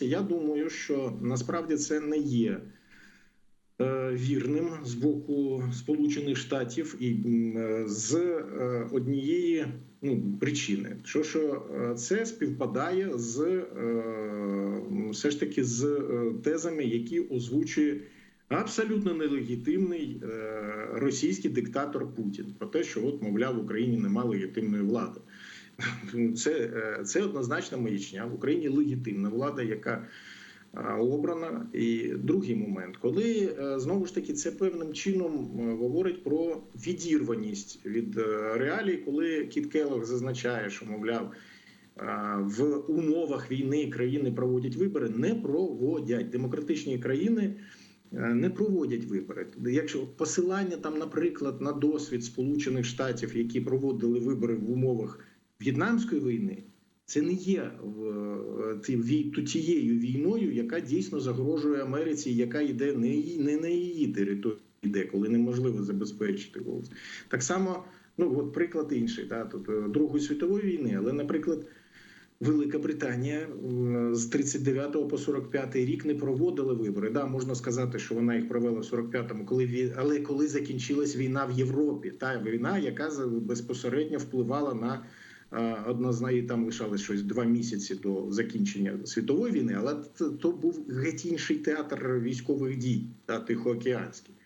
Я думаю, що насправді це не є е, вірним з боку Сполучених Штатів і з е, однієї ну, причини, що, що е, це співпадає з все ж таки з тезами, які озвучує абсолютно нелегітимний російський диктатор Путін про те, що от мовляв в Україні немає легітимної влади. Це, е, це однозначна маячня. В Україні легітимна влада, яка е, обрана. І другий момент, коли е, знову ж таки це певним чином говорить про відірваність від реалій, коли Кіт Келлог зазначає, що мовляв. В умовах війни країни проводять вибори, не проводять демократичні країни не проводять вибори. Якщо посилання там, наприклад, на досвід Сполучених Штатів, які проводили вибори в умовах В'єтнамської війни, це не є вій- тією війною, яка дійсно загрожує Америці, яка йде не, не на її території, йде, коли неможливо забезпечити голос. Так само, ну от приклад інший, да, тут е, Другої світової війни, але, наприклад. Велика Британія м, з 39 по 45 рік не проводила вибори. Да, можна сказати, що вона їх провела в 45-му, коли але коли закінчилась війна в Європі, та війна, яка безпосередньо впливала на е, одна з неї там лишалось щось два місяці до закінчення світової війни, але то був геть інший театр військових дій та тихоокеанський.